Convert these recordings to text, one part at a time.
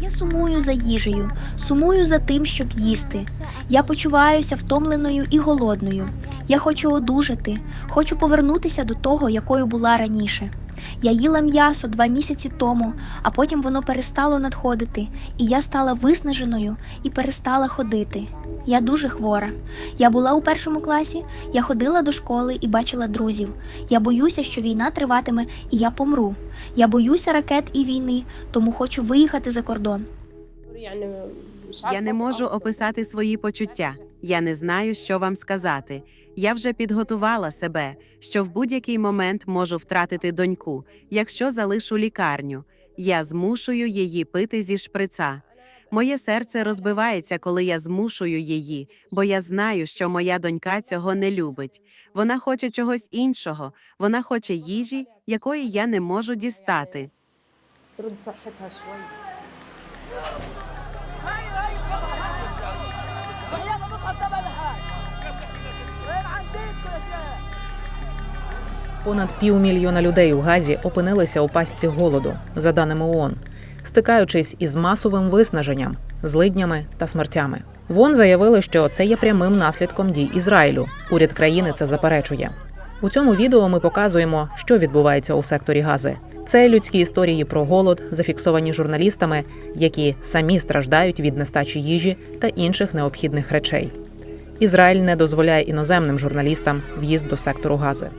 Я сумую за їжею, сумую за тим, щоб їсти. Я почуваюся втомленою і голодною. Я хочу одужати, хочу повернутися до того, якою була раніше. Я їла м'ясо два місяці тому, а потім воно перестало надходити, і я стала виснаженою і перестала ходити. Я дуже хвора. Я була у першому класі, я ходила до школи і бачила друзів. Я боюся, що війна триватиме і я помру. Я боюся ракет і війни, тому хочу виїхати за кордон. Я не можу описати свої почуття. Я не знаю, що вам сказати. Я вже підготувала себе, що в будь-який момент можу втратити доньку, якщо залишу лікарню. Я змушую її пити зі шприца. Моє серце розбивається, коли я змушую її, бо я знаю, що моя донька цього не любить. Вона хоче чогось іншого, вона хоче їжі, якої я не можу дістати. Понад півмільйона людей у Газі опинилися у пастці голоду, за даними ООН, стикаючись із масовим виснаженням, злиднями та смертями. ВОН заявили, що це є прямим наслідком дій Ізраїлю. Уряд країни це заперечує. У цьому відео ми показуємо, що відбувається у секторі Гази. Це людські історії про голод, зафіксовані журналістами, які самі страждають від нестачі їжі та інших необхідних речей. Ізраїль не дозволяє іноземним журналістам в'їзд до сектору Гази.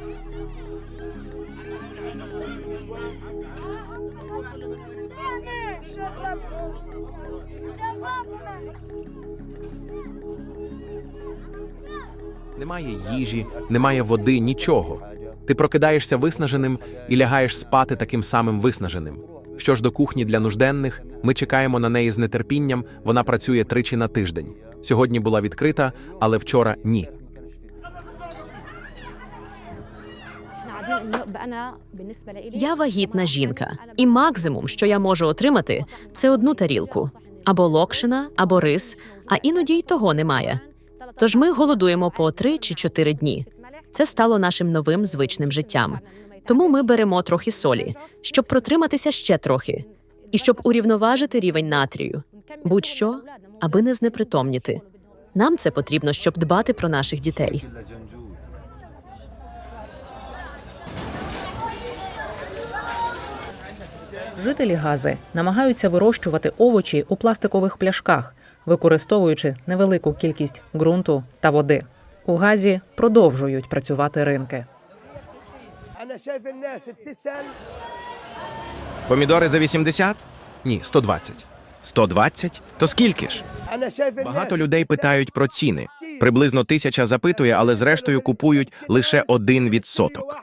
Немає їжі, немає води, нічого. Ти прокидаєшся виснаженим і лягаєш спати таким самим виснаженим. Що ж до кухні для нужденних, ми чекаємо на неї з нетерпінням. Вона працює тричі на тиждень. Сьогодні була відкрита, але вчора ні. Я вагітна жінка, і максимум, що я можу отримати, це одну тарілку або локшина, або рис, а іноді й того немає. Тож ми голодуємо по три чи чотири дні. Це стало нашим новим звичним життям. Тому ми беремо трохи солі, щоб протриматися ще трохи, і щоб урівноважити рівень натрію. Будь-що, аби не знепритомніти. Нам це потрібно, щоб дбати про наших дітей. Жителі Гази намагаються вирощувати овочі у пластикових пляшках, використовуючи невелику кількість ґрунту та води. У газі продовжують працювати ринки. Помідори за 80? Ні, 120. 120? То скільки ж? Багато людей питають про ціни. Приблизно тисяча запитує, але зрештою купують лише один відсоток.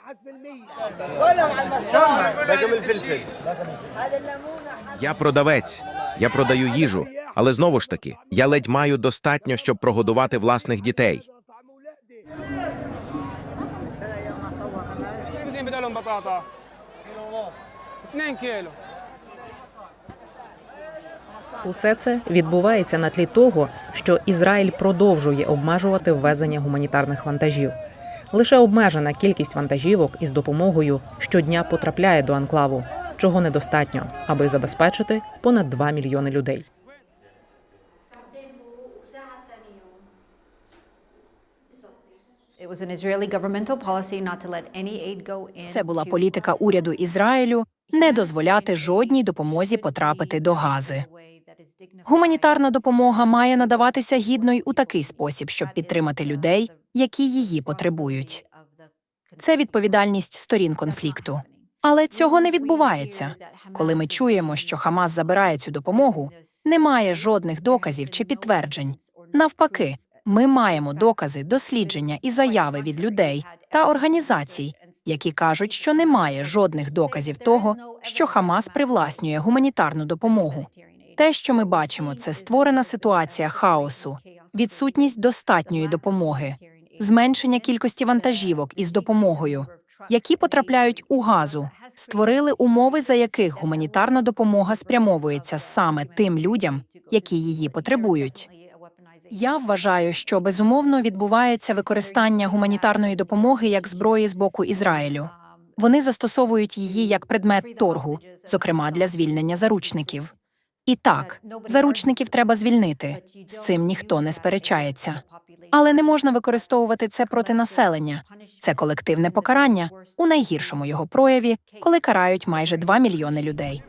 Я продавець. Я продаю їжу але знову ж таки, я ледь маю достатньо, щоб прогодувати власних дітей. Усе це відбувається на тлі того, що Ізраїль продовжує обмежувати ввезення гуманітарних вантажів. Лише обмежена кількість вантажівок із допомогою щодня потрапляє до анклаву, чого недостатньо, аби забезпечити понад 2 мільйони людей. Це була політика уряду Ізраїлю не дозволяти жодній допомозі потрапити до Гази. Гуманітарна допомога має надаватися гідно й у такий спосіб, щоб підтримати людей, які її потребують. Це відповідальність сторін конфлікту. Але цього не відбувається. Коли ми чуємо, що Хамас забирає цю допомогу, немає жодних доказів чи підтверджень. Навпаки, ми маємо докази, дослідження і заяви від людей та організацій, які кажуть, що немає жодних доказів того, що Хамас привласнює гуманітарну допомогу. Те, що ми бачимо, це створена ситуація хаосу, відсутність достатньої допомоги, зменшення кількості вантажівок із допомогою, які потрапляють у газу, створили умови, за яких гуманітарна допомога спрямовується саме тим людям, які її потребують. Я вважаю, що безумовно відбувається використання гуманітарної допомоги як зброї з боку Ізраїлю. Вони застосовують її як предмет торгу, зокрема для звільнення заручників. І так, заручників треба звільнити. З цим ніхто не сперечається. Але не можна використовувати це проти населення. Це колективне покарання у найгіршому його прояві, коли карають майже 2 мільйони людей.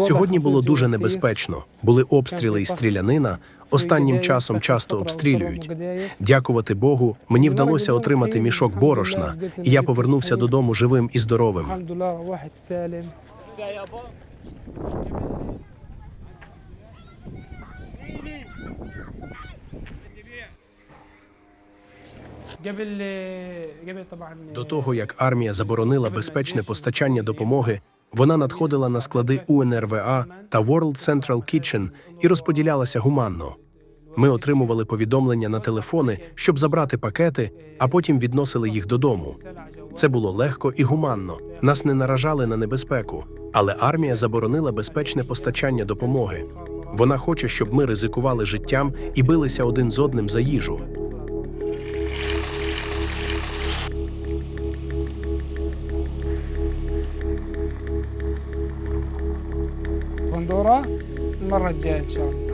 Сьогодні було дуже небезпечно. Були обстріли і стрілянина. Останнім часом часто обстрілюють. Дякувати Богу, мені вдалося отримати мішок борошна, і я повернувся додому живим і здоровим. До того як армія заборонила безпечне постачання допомоги, вона надходила на склади УНРВА та World Central Kitchen і розподілялася гуманно. Ми отримували повідомлення на телефони, щоб забрати пакети, а потім відносили їх додому. Це було легко і гуманно. Нас не наражали на небезпеку, але армія заборонила безпечне постачання допомоги. Вона хоче, щоб ми ризикували життям і билися один з одним за їжу. المرة الجاية إن شاء الله.